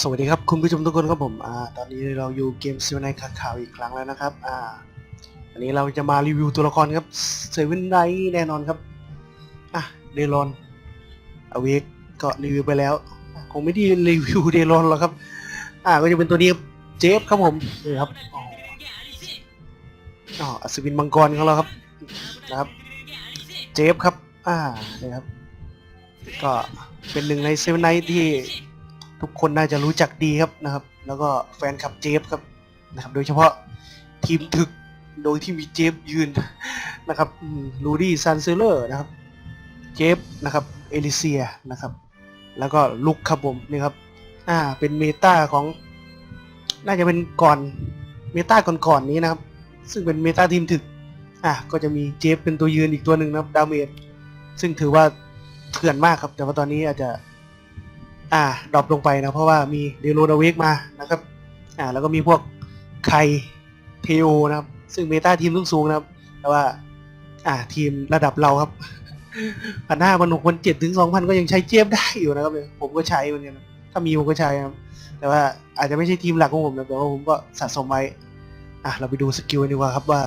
สวัสดีครับคุณผู้ชมทุกคนครับผมอ่าตอนนี้เราอยู่เกมซีวันไนข่าวข่าวอีกครั้งแล้วนะครับอ่าอันนี้เราจะมารีวิวตัวละครครับเซเว่นไนแน่นอนครับอะเดรอนอเวกก็รีวิวไปแล้วคงไม่ได้รีวิวเดรอนหรอกครับ อ่าก็จะเป็นตัวนี้เจฟครับผมนี่ครับอ๋ออ๋ออัศวินมังกรของเราครับนะครับเจฟครับอ่านี่ครับก็เป็นหนึ่งในเซเว่นไนที่ ทุกคนน่าจะรู้จักดีครับนะครับ แล้วก็แฟนคลับเจฟครับนะครับ โดยเฉพาะทีมถึกโดยที่มีเจฟยืนนะครับลูดี้ซันเซเลอร์นะครับ เจฟนะครับเอลิเซียนะครับ แล้วก็ลุกครับผมนี่ครับอ่าเป็นเมตาของ น่าจะเป็นก่อนเมตาก่อนๆนี้นะครับ ซึ่งเป็นเมตาทีมถึกอะก็จะมีเจฟเป็นตัวยืนอีกตัวหนึ่งนะครับดาเมจซึ่งถือว่าเถื่อนมากครับ แต่ว่าตอนนี้อาจจะ อ่าดรอปลงไปนะ เพราะว่ามีเดโรดาเวกมานะครับอ่าแล้วก็มีพวกไคเทโอนะครับ ซึ่งเมตาทีมสูงๆนะครับ แต่ว่าอ่าทีมระดับเราครับพันห้าพันหกพันเจ็ดถึงสองพันก็ยังใช้เจฟได้อยู่นะครับผมก็ใช้เหมือนกันถ้ามีผมก็ใช้ครับ แต่ว่าอาจจะไม่ใช่ทีมหลักของผมนะแต่ว่าผมก็สะสมไว้อะเราไปดูสกิลกันดีกว่าครับว่า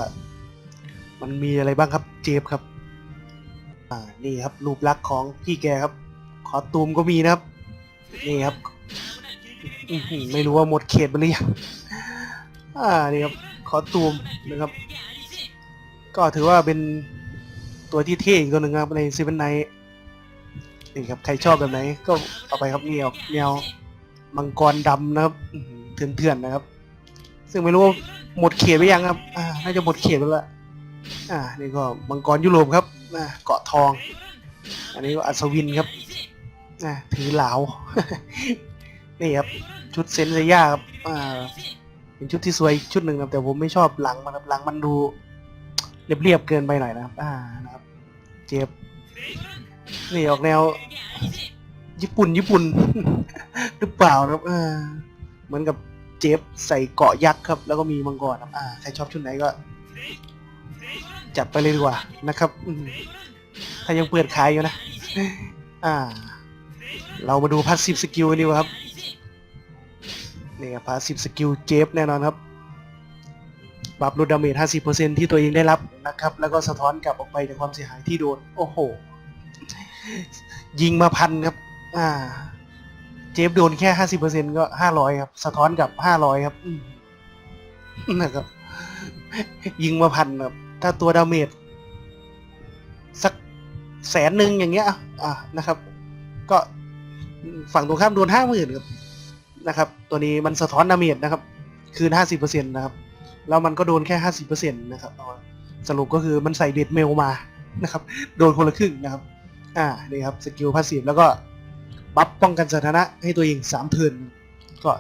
มันมีอะไรบ้างครับเจฟครับ อ่านี่ครับรูปลักษณ์ของพี่แกครับคอตูมก็มีนะครับ นี่ครับไม่รู้ว่าหมดเขตไปหรือยังอ่านี่ครับคอตูมนะครับ ก็ถือว่าเป็นตัวที่เท่อีกตัวหนึ่งครับในเซเวนไนนี่ครับใครชอบแบบไหน ก็เอาไปครับนี่ออกแนวมังกรดำนะครับเถื่อนๆนะครับ ซึ่งไม่รู้ว่าหมดเขตไปยังครับอ่าน่าจะหมดเขตไปแล้วอ่านี่ก็มังกรยุโรปครับเกาะทอง อันนี้ก็อัศวินครับ อะถือเหลา นี่ครับ ชุดเซนเซยาครับอ่าเป็นชุดที่สวยชุดหนึ่งครับแต่ผมไม่ชอบหลังมันครับหลังมันดูเรียบๆเกินไปหน่อยนะครับ อ่านะครับ เจ็บ นี่ออกแนว ญี่ปุ่นญี่ปุ่น หรือเปล่านะครับอ่าเหมือนกับเจฟใส่เกาะยักษ์ครับ แล้วก็มีมังกรครับอ่าใครชอบชุดไหนก็ จัดไปเลยดีกว่านะครับถ้ายังเปิดขายอยู่นะ อ่า เรามาดูพาสซีฟสกิลดีกว่าครับนี่ครับพาสซีฟสกิลเจฟแน่นอนครับปรับลดดาเมจ50%ที่ตัวเองได้รับนะครับ แล้วก็สะท้อนกลับออกไปจากความเสียหายที่โดน โอ้โห ยิงมาพันครับ อ่า เจฟโดนแค่ 50%ก็ 500 ครับ สะท้อนกลับ 500 ครับนะครับ ยิงมาพันครับ ถ้าตัวดาเมจสักแสนหนึ่งอย่างเงี้ย อะอะนะครับ ก็ ฝั่งตรงข้ามโดนห้าหมื่นครับนะครับ ตัวนี้มันสะท้อนดาเมจนะครับ คืนห้าสิบเปอร์เซ็นต์นะครับ แล้วมันก็โดนแค่ห้าสิบเปอร์เซ็นต์นะครับสรุปก็คือมันใส่เด็ดเมลมานะครับ โดนคนละครึ่งนะครับ อ่า นี่ครับ สกิลพาสซีฟแล้วก็บัฟป้องกันสถานะให้ตัวเองสามเทินก็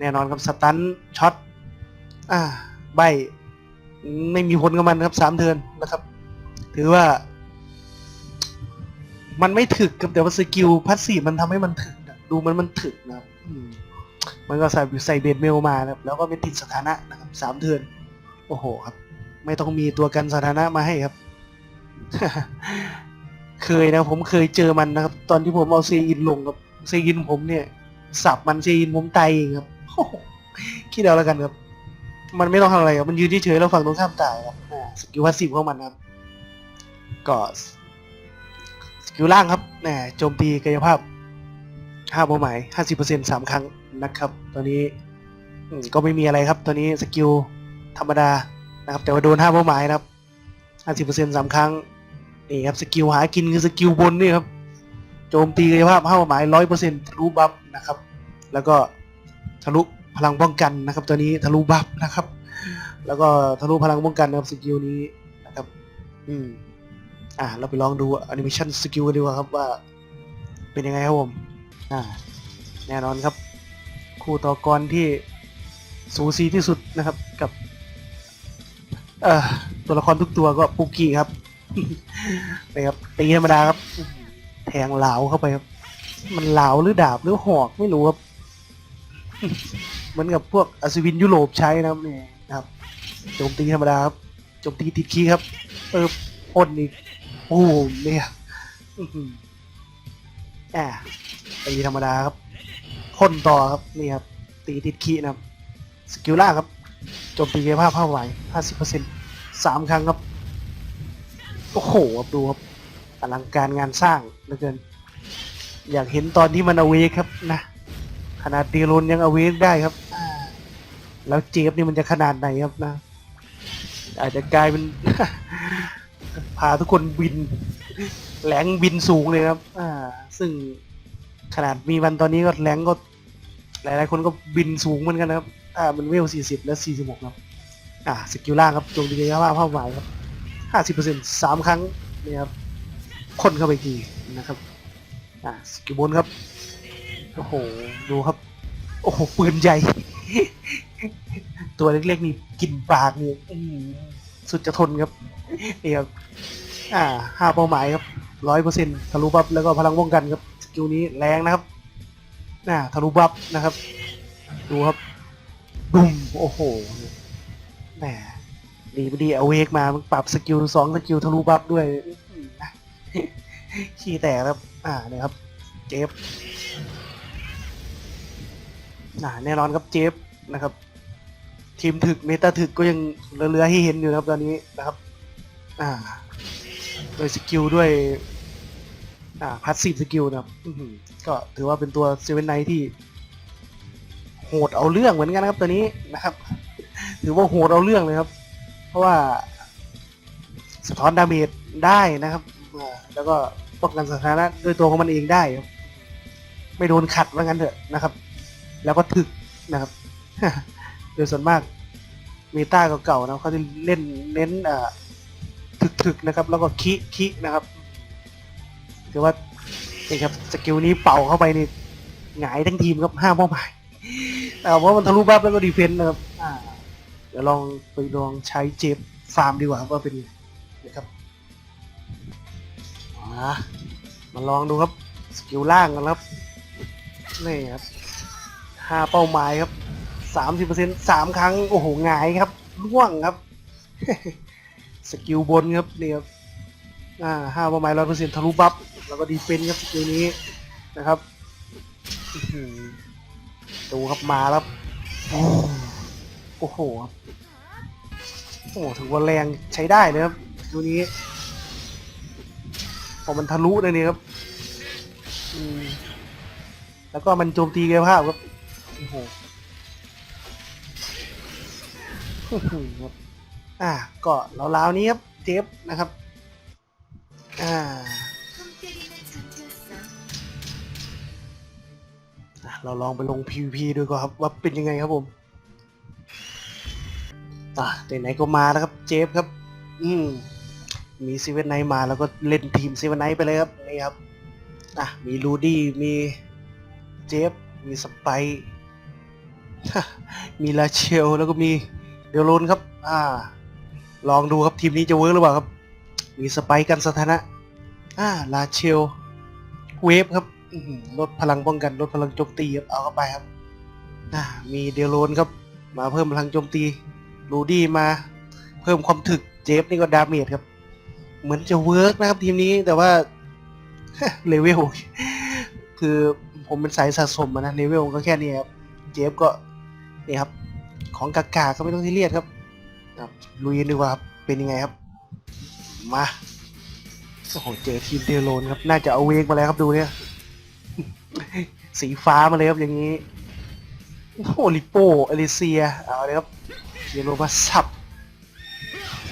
แน่นอนครับสตันช็อต อ่า ใบ ไม่มีผลกับมันครับสามเทินนะครับ ถือว่า มันไม่ถึกครับแต่ว่าสกิลพัสซีมันทำให้มันถึกนะดูมันมันถึกนะครับอืมมันก็ใส่ใส่เบดเมลมานะครับแล้วก็ไม่ติดสถานะนะครับสามเทิร์นโอ้โหครับ ไม่ต้องมีตัวกันสถานะมาให้ครับ เคยนะผมเคยเจอมันนะครับ ตอนที่ผมเอาเซอินลงกับเซอินผมเนี่ย สับมันเซอินผมตายเองครับโอ้โหคิดเอาแล้วกันครับ มันไม่ต้องทำอะไรครับมันยืนเฉยๆแล้วฝั่งตรงข้ามตายครับอ่าสกิลพาสซีฟของมันครับก็ สกิลล่างครับแหมโจมตีกายภาพห้าเป้าหมายห้าสิบเปอร์เซ็นสามครั้งนะครับตัวนี้ก็ไม่มีอะไรครับตัวนี้สกิลธรรมดานะครับ แต่ว่าโดนห้าเป้าหมายนะครับห้าสิบเปอร์เซ็นสามครั้งนี่ครับสกิลหากินคือสกิลบนนี่ครับโจมตีกายภาพห้าเป้าหมายร้อยเปอร์เซ็นทะลุบัฟนะครับ แล้วก็ทะลุพลังป้องกันนะครับ ตัวนี้ทะลุบัฟนะครับ แล้วก็ทะลุพลังป้องกันนะครับสกิลนี้นะครับ อืม อ่า เราไปลองดูแอนิเมชันสกิลกันดีกว่าครับว่า เป็นยังไงครับผม อ่า แน่นอนครับ คู่ต่อกรที่สูสีที่สุดนะครับกับ เอ่อตัวละครทุกตัวก็ปุกกี้ครับนะครับตีธรรมดาครับ แทงเหลาเข้าไปครับ มันเหลาหรือดาบหรือหอกไม่รู้ครับเหมือนกับพวกอัศวินยุโรปใช้นะครับนี่นะครับโจมตีธรรมดาครับโจมตีติดคีครับ เออพ่นอีก โอ้โหเนี่ยอื้อหืออ่าตีธรรมดาครับพ่นต่อครับนี่ครับ ตีติดคีนะครับ สกิลล่าครับโจมตีกายภาพเท่าไหร่ห้าสิบเปอร์เซ็นต์สามครั้งครับ โอ้โหครับดูครับอลังการงานสร้างเหลือเกิน อยากเห็นตอนที่มันเอาเวกครับนะ ขนาดเดโรนยังเอาเวกได้ครับ แล้วเจฟนี่มันจะขนาดไหนครับนะ อาจจะกลายเป็นาทุกคนบินแหลงบินสูงเลยครับ อ่า ซึ่งขนาดมีวันตอนนี้ก็แหลงก็ หลายๆคนก็บินสูงเหมือนกันนะครับ อ่า มันเวล40และ46ครับ อ่า สกิลล่างครับโจมตีกายภาพเป้าหมายครับ50%สามครั้งนี่ครับพ่นเข้าไปอีกทีนะครับ อ่า สกิลบนครับ โอ้โห ดูครับ โอ้โห ปืนใหญ่ ตัวเล็กๆนี่กินปากนี่สุดจะทนครับนี่ครับอ่าห้าเป้าหมายครับร้อยเปอร์เซ็นต์ทะลุบัฟแล้วก็พลังป้องกันครับสกิลนี้แรงนะครับน่าทะลุบัฟนะครับ ดูครับดุมโอ้โหแหมดีไม่ดีเอาเวกมามันปรับสกิลสองสกิลทะลุบัฟด้วยขี้แตกครับ อ่าเนี่ยครับ เจฟอ่าแน่นอนครับเจฟนะครับ ทีมถึกเมตาถึกก็ยังเลือๆให้เห็นอยู่นะครับตอนนี้นะครับ อ่าโดยสกิลด้วย อ่าพัสซีฟสกิลนะครับอื้อหือก็ถือว่าเป็นตัวเซเว่นไนที่ โหดเอาเรื่องเหมือนกันนะครับตัวนี้นะครับ ถือว่าโหดเอาเรื่องเลยครับ เพราะว่า สะท้อนดาเมจได้นะครับอ่าแล้วก็ป้องกันสถานะด้วยตัวของมันเองได้ครับไม่โดนขัดว่างั้นเถอะนะครับ แล้วก็ถึกนะครับ โดยส่วนมากเมตาเก่าๆนะเขาจะเล่นเน้นอ่า ถึกนะครับ แล้วก็คิคินะครับถือว่านี่ครับสกิลนี้เป่าเข้าไปนี่หงายทั้งทีมครับห้าเป้าหมายแต่ว่ามันทะลุบัฟแล้วก็ดีเฟนต์นะครับเดี๋ยวลองไปลองใช้เจฟฟาร์มดีกว่าว่าเป็นไงนะครับมามาลองดูครับสกิลล่างกันครับนี่ครับห้าเป้าหมายครับสามสิบเปอร์เซ็นต์สามครั้งโอ้โหหงายครับร่วงครับ กิลบนครับนี่ครับอ่าห้าป้าหมายร้อยเปอร์เซ็นต์ทะลุบัฟแล้วก็ดีเฟนต์ครับสกิลนี้นะครับดูครับมาแล้วโอ้โหครับโอ้โหถือว่าแรงใช้ได้เลยครับสกิลนี้พอมันทะลุเลยนี่ครับแล้วก็มันโจมตีกายภาพครับโอ้โห อ่า ก็ราวๆนี้ครับเจฟนะครับ อ่าอะเราลองไปลง PVP ดูก่อนครับว่าเป็นยังไงครับผมอะไหนๆก็มาแล้วครับเจฟครับ อืมมีซีเวนไนมาแล้วก็เล่นทีมซีเวนไนไปเลยครับนี่ครับอะมีลูดี้มีเจฟมีสไปมีลาเชลแล้วก็มีเดลโลนครับ อ่า ลองดูครับทีมนี้จะเวิร์กหรือเปล่าครับ มีสไปกันสถานะ อ่าลาเชล เวฟครับลดพลังป้องกันลดพลังโจมตีครับเอาเข้าไปครับ อ่ามีเดลโลนครับ มาเพิ่มพลังโจมตีลูดี้มาเพิ่มความถึกเจฟนี่ก็ดาเมจครับ เหมือนจะเวิร์กนะครับทีมนี้แต่ว่าเลเวลคือผมเป็นสายสะสมนะเลเวลก็แค่นี้ครับ เจฟก็นี่ครับ ของกากาก็ไม่ต้องที่เรียดครับ ครับลุยกันดีกว่าครับเป็นยังไงครับ มาโอ้โหเจอทีมเดโลนครับ น่าจะเอาเวกมาแล้วครับดูเนี่ย สีฟ้ามาเลยครับอย่างนี้โอ้โหลิโปเอลิเซียเอาเลยครับเดโลมาสับ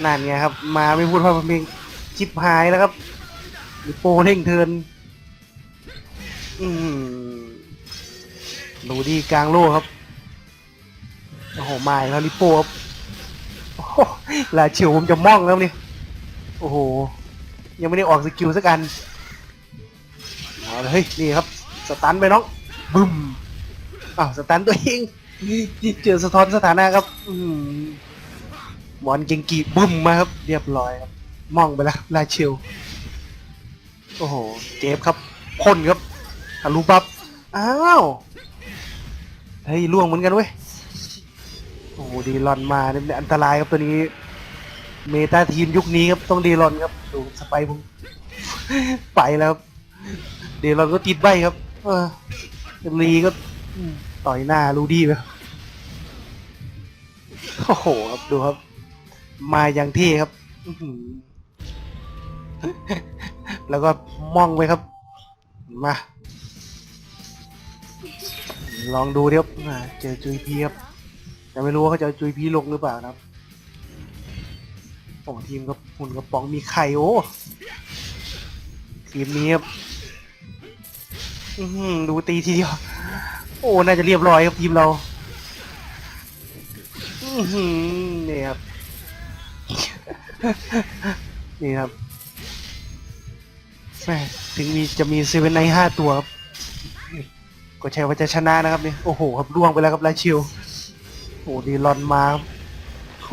นั่นไงครับ มาไม่พูดพร่ำเพลงจิบหายแล้วครับลิโปเร่งเทินอืมดูดีกลางโลกครับโอ้โหมาแล้วลิโปครับ ลาเชียวผมจะม่องแล้วนี่ โอ้โห ยังไม่ได้ออกสกิลสักอันเอาเลยเฮ้ย นี่ครับ สตันไปน้อง บึ้มอ้าวสตันตัวเองเจอสะท้อนสถานะครับ อืมมอนเกงกีบึ้มมาครับ เรียบร้อยครับม่องไปแล้วลาเชียวโอ้โห เจฟครับพ่นครับทะลุบับ อ้าว เฮ้ยล่วงเหมือนกันเว้ย อ้โหดีลอนมาเนี่ยอันตรายครับตัวนี้ เมตาทีมยุคนี้ครับต้องดีลอนครับดูสไปผมไปแล้วครับดีลอนก็ติดใบครับ เออลีก็ต่อยหน้ารูดี้ไปครับโอ้โหครับดูครับ มาอย่างที่ครับแล้วก็มองไปครับ มา ลองดูดิครับอ่าเจอจุยพีครับ แต่ไม่รู้ว่าเขาจะจุยพีลงหรือเปล่านะครับโอ้ทีมกับหุ่นกระป๋องมีไข่โอ้ทีมนี้ครับอือหือดูตีทีเดียว โอ้ น่าจะเรียบร้อยครับทีมเราอือหือนี่ครับ นี่ครับแม่ถึงมีจะมีเซเว่นไนห้าตัวครับ ก็ใช่ว่าจะชนะนะครับเนี่ยโอ้โห ครับล่วงไปแล้วครับลาชิว โอ้ดีลอนมา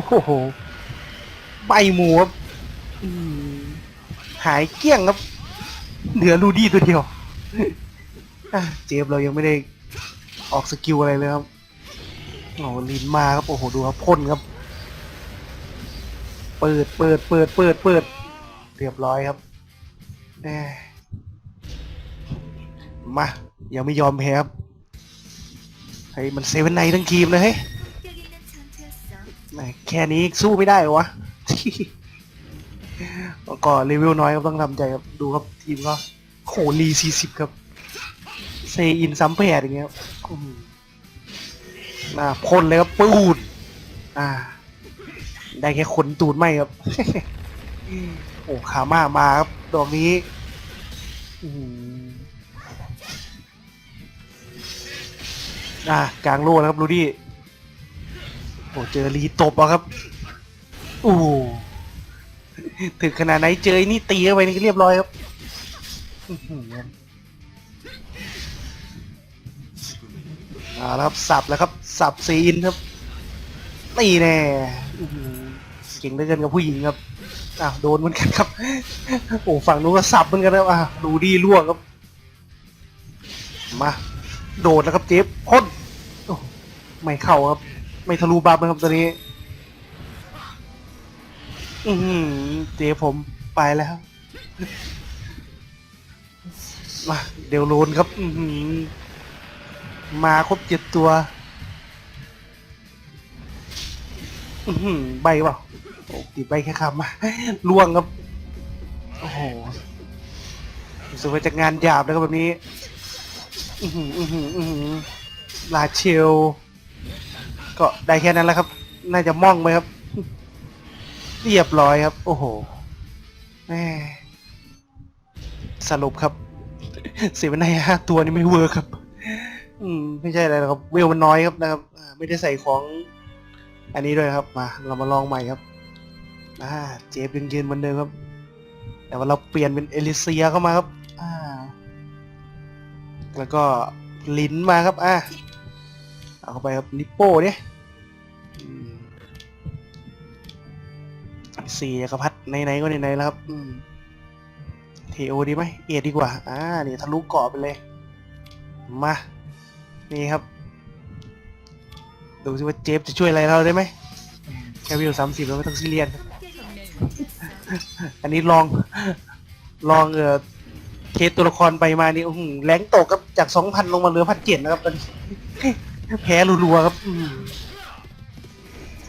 โอ้โหใบหมูครับหายเกลี้ยงครับ เหลือลูดี้ตัวเดียวเจฟเรายังไม่ได้ออกสกิลอะไรเลยครับโอ้ลินมาครับโอ้โหดูครับพ่นครับ เปิดเปิดเปิดเปิดเปิดเรียบร้อยครับแน่มายังไม่ยอมแพ้ครับให้มันเซเว่นในทั้งทีมเลยเฮ้ แหมแค่นี้สู้ไม่ได้เหรอวะ ก็เลเวลน้อยครับต้องทำใจครับ ดูครับทีมก็โหรีสี่สิบครับ เซอินซัมแพดอย่างเงี้ยครับอืมอ่าพ่นเลยครับปูดอ่า ได้แค่ขนตูดไม่ครับ โอ้ขามามาครับ ดอกนี้อืมอ่ากลางโล่แล้วครับรูดี้ เจอรีตบอะครับโอ้ถึงขนาดไหนเจอไอ้นี่ตีเข้าไปนี่เรียบร้อยครับเอาละครับสับแล้วครับ สับซีนครับตีแน่เก่งเหลือเกินกับผู้หญิงครับอ้าวโดนเหมือนกันครับโอ้ฝั่งนู้นก็สับเหมือนกันครับอะดูดีล่วงครับ มา โดดแล้วครับเจฟพ่นไม่เข้าครับ ไม่ทะลุบัฟนะครับตอนนี้ อือหือเจผมไปแล้วมาเดี๋ยวโลนครับ อือหือมาครบเจ็ดตัว อือหือใบเปล่าโอ้ติดใบแค่คำมาล่วงครับ โอ้โหสึกว่าจะงานหยาบนะครับแบบนี้ อือหืออือหืออือหือลาเชล ก็ได้แค่นั้นแล้วครับ น่าจะม่องไหมครับ เรียบร้อยครับ โอ้โหแมสรุปครับเสียไปในห้าตัวนี่ไม่เวิร์คครับ อืม ไม่ใช่อะไรหรอกครับเวลมันน้อยครับนะครับอ่าไม่ได้ใส่ของ อันนี้ด้วยครับ มา เรามาลองใหม่ครับอ่าเจฟยังยืนเหมือนเดิมครับ แต่ว่าเราเปลี่ยนเป็นเอลิเซียเข้ามาครับ อ่า แล้วก็ลิ้นมาครับ อ่าเอาเข้าไปครับนิปโป้เนี่ย สี่จักรพรรดิไหนๆก็ไหนๆแล้วครับเทโอดีไหมเอดดีกว่า อ่าเนี่ยทะลุเกาะไปเลย มา นี่ครับ ดูสิว่าเจฟจะช่วยอะไรเราได้ไหมแค่วิวสามสิบเราไม่ต้องซีเรียสอันนี้ลอง ลองเออเทสตัวละครไปมานี่โอ้โหแรงตกครับจากสองพันลงมาเหลือพันเจ็ดนะครับตอนแพ้รัวๆครับ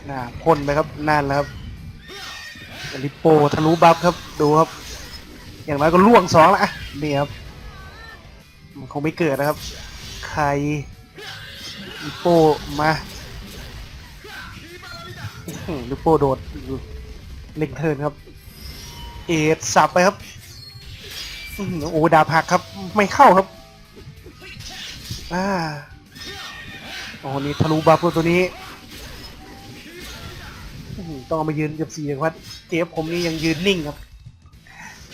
น่าพ่นไปครับนานแล้วครับ ลิปโปทะลุบัฟครับดูครับ อย่างน้อยก็ล่วงสองละนี่ครับมันคงไม่เกิดนะครับ ใครลิปโปมาอิปโปโดดเล็งเทินครับ เอ็ดสับไปครับอโอ้ดาบหักครับ ไม่เข้าครับอ่าโอ้โหนี่ทะลุบัฟตัวนี้ อื้อหือต้องเอามายืนกับสี่อย่างวัดเจฟผมนี่ยังยืนนิ่งครับ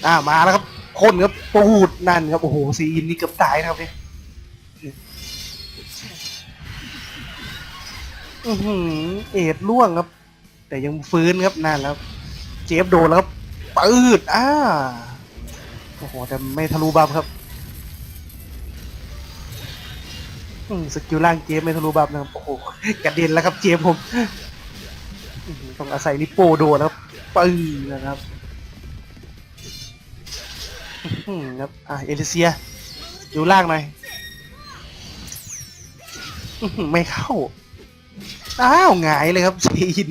อ่ามาแล้วครับ คนครับปูดนั่นครับ โอ้โหซีอินนี่เกือบตายนะครับเนี่ยอือหือเอ็ดล่วงครับ แต่ยังฟื้นครับนั่นแล้ว เจฟโดนแล้วครับปืดอ่าโอ้โหแต่ไม่ทะลุบัฟครับอืมสกิลล่างเจมไม่ทะลุบัฟนะครับโอ้โหกระเด็นแล้วครับเจมผม ต้องอาศัยนิโปโดนแล้วปื้นะครับครับอะเอลิเซียดูล่างหน่อยไม่เข้า อ้าวหงายเลยครับเซีน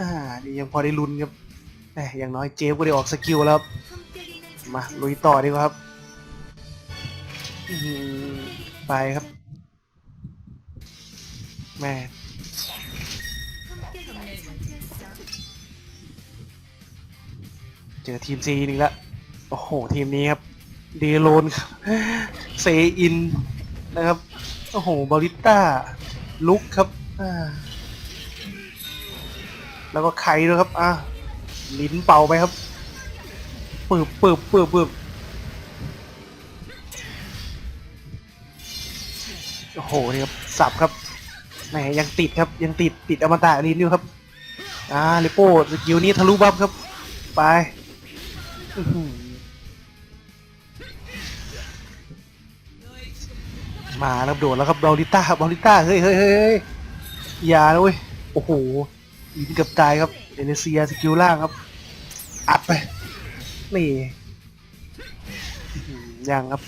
อ่านี่ยังพอได้ลุ้นครับแต่อย่างน้อยเจฟก็ได้ออกสกิลแล้วมาลุยต่อดีกว่าครับไปครับแม่ เจอทีมซีอีกแล้วโอ้โห ทีมนี้ครับ เดโลนครับเซอิน นะครับ โอ้โหบอริต้า ลุกครับ แล้วก็ไข่ด้วยครับ อะ ลิ้นเป่าไปครับปืบปืบปืบปืบโอ้โห นี่ครับ สับครับ หมยังติดครับยังติดติดอมตะลิ้นอยู่ครับอ่าลิโป้สกิลนี้ทะลุบัฟครับ ไปมาแล้วโดดแล้วครับบอลิต้าบอลิต้าเฮ้ยเฮ้ยเฮ้ยอย่านะเว้ยโอ้โหอินเกับตายครับเอเนเซียสกิลล่างครับ อัดไปนี่ยังครับ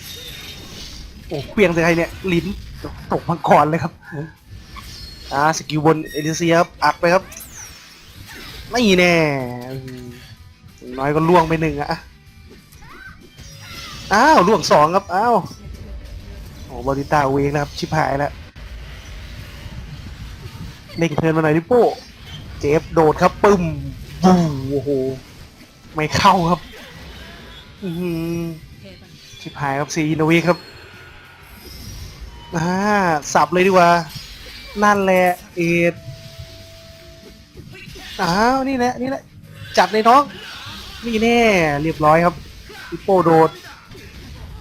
โอ้เปียงแต่ใครเนี่ยลิ้นตกมาก่อนเลยครับ อ่าสกิลบนเอเนเซียครับอัดไปครับ ไม่แน่อื้อหืออย่างน้อยก็ล่วงไปหนึ่งอะอ้าวล่วงสองครับอ้าวโอ้บอดิต้าเวงนะครับ ชิบหายแล้วเล่งเทินมาหน่อยดิโป้เจฟโดดครับปึ้มบูโอ้โหไม่เข้าครับอือหือชิบหายครับซีนโนวีครับอ่าสับเลยดีกว่า นั่นแหละเอ็ดอ้าวนี่แหละนี่แหละ จับในน้องนี่แน่เรียบร้อยครับอิโปโดด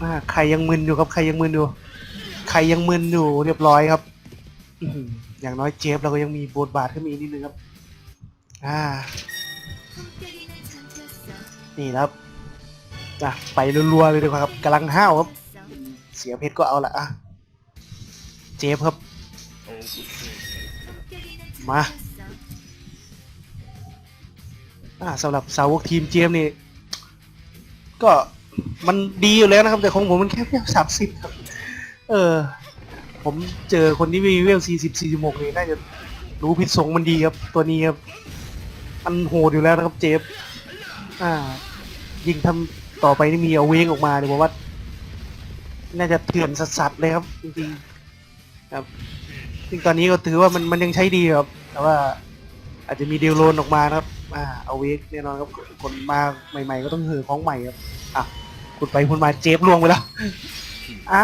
าใครยังมึนอยู่ครับใครยังมึนอยู่ใครยังมึนอยู่เรียบร้อยครับอย่างน้อยเจฟเราก็ยังมีบทบาทขึ้นมาอีกนิดนึงครับ อ่า นี่ครับอะไปรัวๆเลยดีกว่าครับกำลังห้าวครับ เสียเพชรก็เอาละอะเจฟครับ มาอ่าสำหรับสาวกทีมเจมนี่ ก็มันดีอยู่แล้วนะครับ แต่ของผมมันแค่เพียงสามสิบครับ เออ ผมเจอคนที่มีเวลสี่สิบสี่สิบหกนี่น่าจะรู้ผิษสงมันดีครับ ตัวนี้ครับมันโหดอยู่แล้วนะครับเจฟอ่า ยิงทำต่อไปนี่มีเอาเวงออกมาเดี๋ยวผมว่า น่าจะเถื่อนสัสๆเลยครับจริงๆครับ ซึ่งตอนนี้ก็ถือว่ามันมันยังใช้ดีครับ แต่ว่าอาจจะมีเดลโลนออกมานะครับ อ่าเอาเวกแน่นอนครับ คนมาใหม่ๆ ก็ต้องเหือของใหม่ครับ อะคุณไปคุณมาเจฟล่วงไปแล้ว อ่า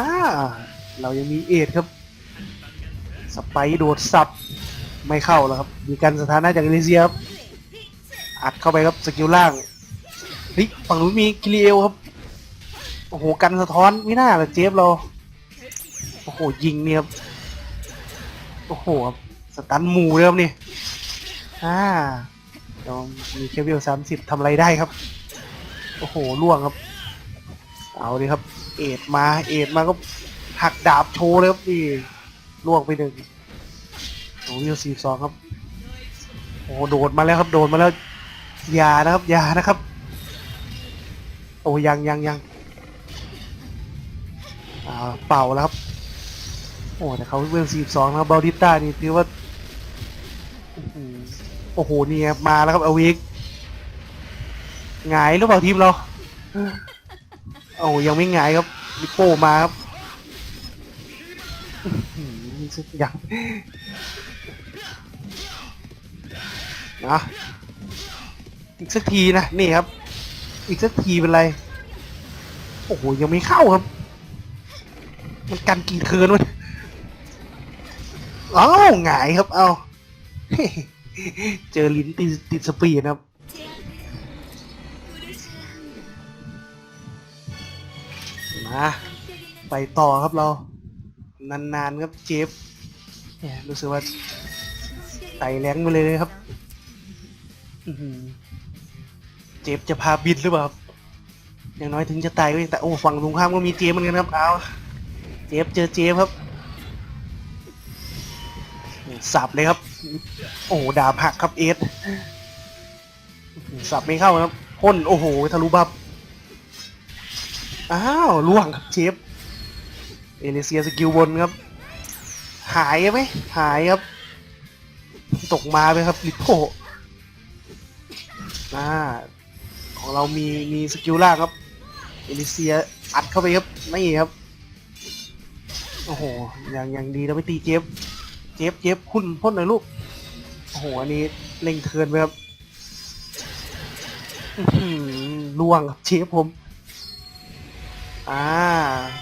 เรายังมีเอทครับ สไปโดดสับ ไม่เข้าแล้วครับ มีการสถานะจากเอเลเซียครับ อัดเข้าไปครับสกิลล่างเฮ้ยฝั่งนู้นมีกิริเอลครับ โอ้โห กันสะท้อนไม่น่าละเจฟเรา โอ้โห ยิงเนี่ยครับ โอ้โหครับสตันหมูเลยครับนี่อ่าเดี๋ยวมีแค่เวลสามสิบทำอะไรได้ครับ โอ้โหล่วงครับ เอาดิครับ เอ็ดมา เอ็ดมาก็หักดาบโชว์เลยครับนี่ล่วงไปหนึ่งโอ้เวลสี่สองครับโอ้โดดมาแล้วครับ โดดมาแล้วยานะครับยานะครับ โอ้ยังยังยังอ่าเป่าแล้วครับ อ้แต่เขาเวลสี่สองนะบบาดิต้านี่ถือว่า โอ้โหเนี่ยมาแล้วครับเอาวิกหงายหรือเปล่าทีมเรา โอ้ยังไม่หงายครับลิโป้มาครับอย่างนะอีกสักทีนะนี่ครับ อีกสักทีเป็นไรโอ้โหยังไม่เข้าครับ มันกันกี่เทิร์นวะ อ้าวหงายครับ เอาเจอลิ้นติดติดสปีนะครับ มา ไปต่อครับเรา นานๆครับเจฟเนี่ยรู้สึกว่าไตแรงไปเลยนะครับ เจฟจะพาบินหรือเปล่า อย่างน้อยถึงจะตายก็แต่โอ้ฝั่งตรงข้ามก็มีเจฟเหมือนกันครับ เอา เจฟเจอเจฟครับ สับเลยครับ โอ้โหดาบหักครับเอสสับไม่เข้าครับพ่นโอ้โหทะลุบับอ้าวล่วงครับเชฟเอเลเซียสกิลบนครับ หายไหมหายครับ ตกมาไหมครับลิโพอ่าของเรามีมีสกิลล่างครับเอลิเซียอัดเข้าไปครับนี่ครับ โอ้โหอย่างอย่างดีเราไปตีเจฟ จฟเจฟคุณพ่นหน่อยลูกโอ้โหอันนี้เล็งเทินไปครับล่วงครับเชฟผม อ่า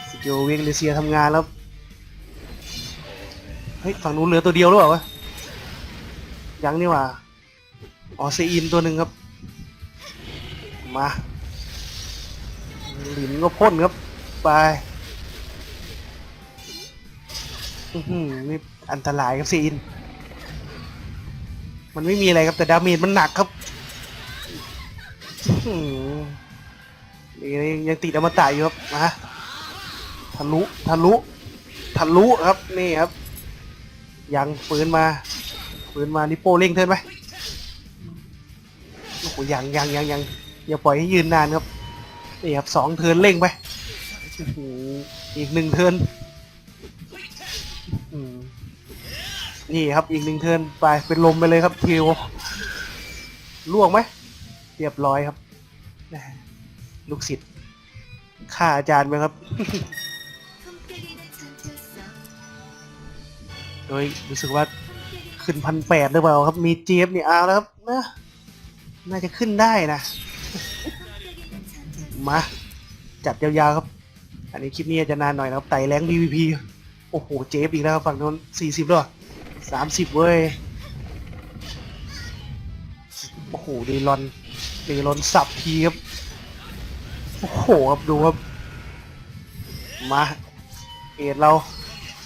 สกิลเวงเลเซียทำงานแล้ว เฮ้ย ฝั่งนู้นเหลือตัวเดียวหรือเปล่าวะ ยังนี่ว่าอ๋อเซอินตัวหนึ่งครับ มา หลินก็พ่นครับ ไป อื้อหือนี่ อันตรายครับซอินมันไม่มีอะไรครับแต่ดาเมจมันหนักครับนี่ยังติดอมตะอยู่ครับมาทะลุทะลุทะลุครับนี่ครับ ยังปืนมาปืนมานิโป้เร่งเทินไหมโอ้โหยังยังยังยังอย่าปล่อยให้ยืนนานครับนี่ครับสองเทินเร่งไปอีกหนึ่งเทิน นี่ครับอีกหนึ่งเทิร์นไปเป็นลมไปเลยครับทิวล่วงไหมเรียบร้อยครับลูกศิษย์ฆ่าอาจารย์ไหมครับ โดยรู้สึกว่าขึ้นพันแปดหรือเปล่าครับ มีเจฟนี่เอาแล้วครับนะน่าจะขึ้นได้นะ มา จัดยาวๆครับ อันนี้คลิปนี้จะนานหน่อยนะครับไต่แรง PVP โอ้โห เจฟอีกแล้วครับฝั่งนู้น40แล้ว สามสิบเว้ย โอ้โหดีลอนดีลอนสับทีครับ โอ้โหครับดูครับ มาเอ็ดเรา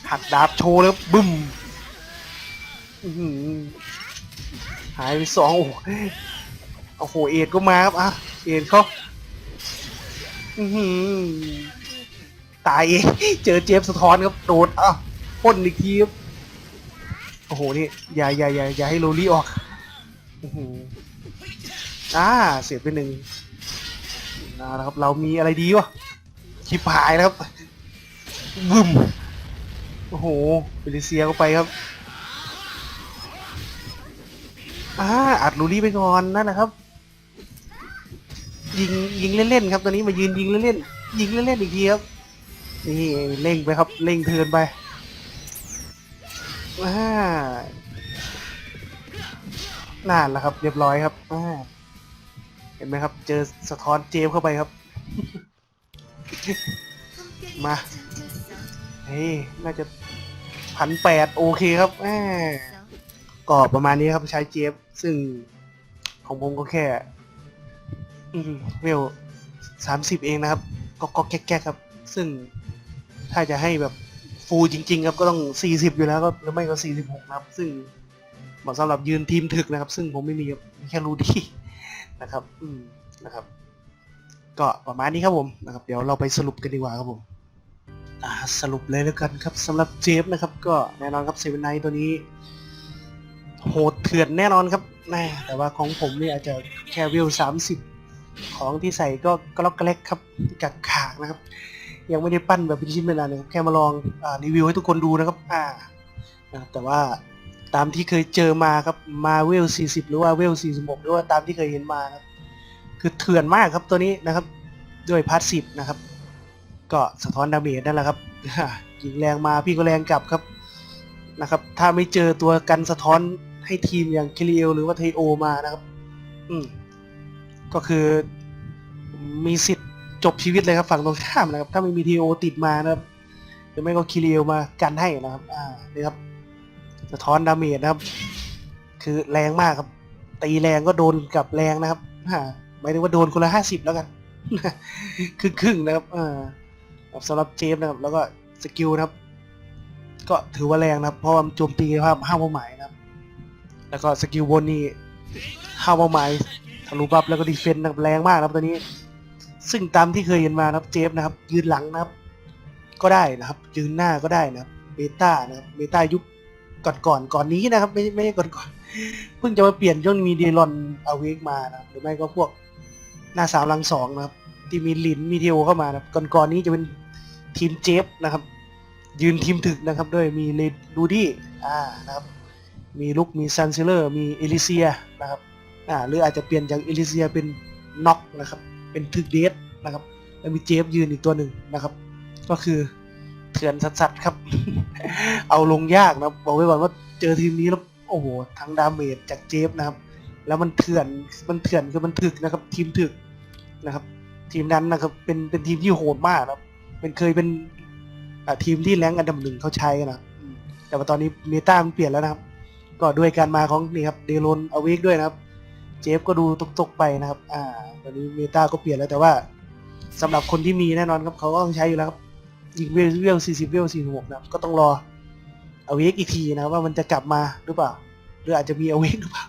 หักดาบโชว์แล้วบึ้มหายไปสองโอ้โหโอ้โหเอ็ดก็มาครับอะเอ็ดเขาตายเจอเจฟสะท้อนครับโดดอะพ่นอีกทีครับ อ้โหนี่อย่าอย่าอย่าอย่าให้โรลี่ออกอื้อหืออ่าเสียไปหนึ่งนะครับเรามีอะไรดีวะชิบหายแล้วครับบึ้มโอ้โหเบลิเซียก็ไปครับอ่าอัดลูรี่ไปก่อนนั่นนะครับ ยิงยิงเล่นๆครับตอนนี้มายืนยิงเล่นๆยิงเล่นๆอีกทีครับนี่เร่งไปครับเร่งเทินไป ว้าน่าแล้วครับ เรียบร้อยครับว้าเห็นไหมครับ เจอสะท้อนเจมเข้าไปครับ มาเฮ้ยน่าจะพันแปดโอเคครับแหมกรอบประมาณนี้ครับใช้เจฟซึ่งของผมก็แค่เวลสามสิบเองนะครับ ก็ก็แก๊กๆครับ ซึ่งถ้าจะให้แบบ ฟูลจริง ๆ ครับก็ต้องสี่สิบอยู่แล้วก็หรือไม่ก็สี่สิบหกนะครับ ซึ่งเหมาะสำหรับยืนทีมถึกนะครับ ซึ่งผมไม่มีครับมีแค่รูดีนะครับ อืมนะครับ ก็ประมาณนี้ครับผมนะครับ เดี๋ยวเราไปสรุปกันดีกว่าครับผมอ่าสรุปเลยแล้วกันครับสำหรับเจฟนะครับ ก็แน่นอนครับเซเว่นไนตัวนี้โหดเถื่อนแน่นอนครับแน่แต่ว่าของผมนี่อาจจะแค่วิวสามสิบของที่ใส่ก็กระลอกกระเล็กครับกักขากนะครับ ยังไม่ได้ปั้นแบบเป็นชิ้นเป็นอันนะครับแค่มาลองอารีวิวให้ทุกคนดูนะครับ อ่านะแต่ว่าตามที่เคยเจอมาครับมาเวล 40 หรือว่าเวล 46 หรือว่าตามที่เคยเห็นมาครับคือเถื่อนมากครับตัวนี้นะครับ ด้วยพาสซีฟนะครับ ก็สะท้อนดาเมจนั่นแหละครับยิงแรงมาพี่ก็แรงกลับครับนะครับ ถ้าไม่เจอตัวกันสะท้อนให้ทีมอย่างคิริเอลหรือว่าเทโอมานะครับ อืมก็คือมีสิทธิ์ จบชีวิตเลยครับฝั่งตรงข้ามนะครับ ถ้าไม่มีทีโอติดมานะครับหรือไม่ก็คิริเอลมากันให้นะครับ อ่านี่ครับสะท้อนดาเมจนะครับ คือแรงมากครับ ตีแรงก็โดนกับแรงนะครับอ่าหมายถึงว่าโดนคนละห้าสิบแล้วกันครึ่งครึ่งนะครับอ่าสำหรับเจฟนะครับ แล้วก็สกิลนะครับ ก็ถือว่าแรงนะครับ เพราะว่าโจมตีภาพห้าเป้าหมายนะครับ แล้วก็สกิลบนนี่ห้าเป้าหมายทะลุบัฟแล้วก็ดีเฟนต์นะครับแรงมากนะครับตัวนี้ ซึ่งตามที่เคยเห็นมานะครับเจฟนะครับ ยืนหลังนะครับ ก็ได้นะครับ ยืนหน้าก็ได้นะครับเบต้านะครับเบต้ายุคก่อนก่อนก่อนนี้นะครับ ไม่ไม่ใช่ก่อนก่อนเพิ่งจะมาเปลี่ยนช่วงมีเดลอนเอาเวกมานะหรือไม่ก็พวกหน้าสามหลังสองนะครับ ที่มีลินมีเทโอเข้ามานะครับก่อนก่อนนี้จะเป็นทีมเจฟนะครับ ยืนทีมถึกนะครับด้วยมีเลดูดี้อ่านะครับ มีลุกมีซันเซเลอร์ มีเอลิเซียนะครับอ่าหรืออาจจะเปลี่ยนจากเอลิเซียเป็นน็อกนะครับ เป็นถึกเดสนะครับแล้วมีเจฟยืนอีกตัวหนึ่งนะครับ ก็คือเถื่อนสัสๆครับ เอาลงยากนะบอกไว้ก่อนว่าเจอทีมนี้แล้วโอ้โหทั้งดาเมจจากเจฟนะครับ แล้วมันเถื่อนมันเถื่อนคือมันถึกนะครับ ทีมถึกนะครับ ทีมนั้นนะครับเป็นเป็นทีมที่โหดมากนะครับเป็นเคยเป็นทีมที่แรงอันดับหนึ่งเขาใช้กันนะแต่ว่าตอนนี้เมตามันเปลี่ยนแล้วนะครับ ก็ด้วยการมาของนี่ครับเดโรนอเวกด้วยนะครับ เจฟก็ดูตกๆไปนะครับ อ่า ตอนนี้เมตาก็เปลี่ยนแล้วแต่ว่าสำหรับคนที่มีแน่นอนครับเขาก็ต้องใช้อยู่แล้วครับยิงเวลเวลสี่สิบเวลสี่หกนะครับก็ต้องรอเอเวกอีกทีนะว่ามันจะกลับมาหรือเปล่า หรืออาจจะมีเอเวกหรือเปล่า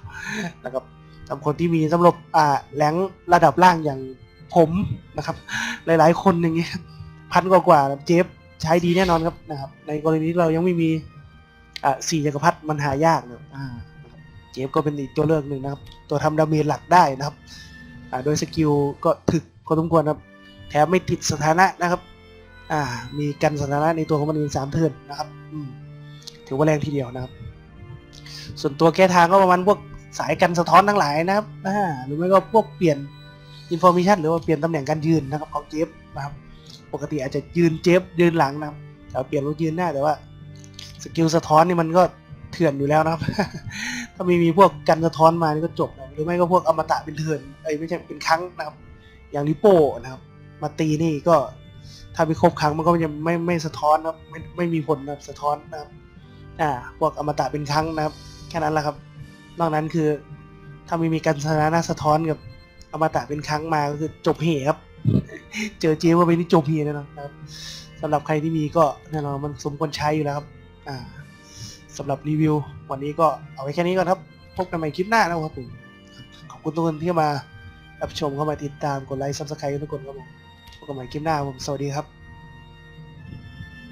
นะครับสำหรับคนที่มีสำหรับอ่าแรงระดับล่างอย่างผมนะครับ หลายๆ คนอย่างเงี้ยพันกว่าๆครับเจฟใช้ดีแน่นอนครับนะครับ ในกรณีที่เรายังไม่มีอ่าสี่จักรพรรดิมันหายากนะครับอ่า เจฟก็เป็นอีกตัวเลือกหนึ่งนะครับ ตัวทำดาเมจหลักได้นะครับอ่าโดยสกิลก็ถึกพอสมควรครับ แถมไม่ติดสถานะนะครับ อ่า มีกันสถานะในตัวของมันเองสามเทิร์นนะครับอืมถือว่าแรงทีเดียวนะครับ ส่วนตัวแก้ทางก็ประมาณพวกสายกันสะท้อนทั้งหลายนะครับอ่าหรือไม่ก็พวกเปลี่ยนอินโฟมิชันหรือว่าเปลี่ยนตำแหน่งการยืนนะครับของเจฟนะครับ ปกติอาจจะยืนเจฟยืนหลังนะครับแต่เปลี่ยนรถยืนหน้าแต่ว่าสกิลสะท้อนนี่มันก็ เถื่อนอยู่แล้วนะครับ ถ้าไม่มีพวกกันสะท้อนมานี่ก็จบนะหรือไม่ก็พวกอมตะเป็นเถื่อนเอ้ยไม่ใช่เป็นครั้งนะครับ อย่างลิโป้นะครับ มาตีนี่ก็ถ้าไม่ครบครั้งมันก็จะไม่ไม่สะท้อนนะครับไม่ไม่มีผลนะครับสะท้อนนะครับ อ่า พวกอมตะเป็นครั้งนะครับ แค่นั้นแหละครับ นอกนั้นคือถ้าไม่มีการสถานะสะท้อนกับอมตะเป็นครั้งมาก็คือจบเหครับ เจอเจว่าไปนี่จบเหแน่นอนนะครับสำหรับใครที่มีก็แน่นอนมันสมควรใช้อยู่แล้วครับ อ่า สำหรับรีวิว วันนี้ก็เอาไว้แค่นี้ก่อนครับ พบกันใหม่คลิปหน้านะครับผมขอบคุณทุกคนที่มารับชมเข้ามาติดตามกดไลค์ซับสไครต์ทุกคนครับผมพบกันใหม่คลิปหน้าผมสวัสดีครับ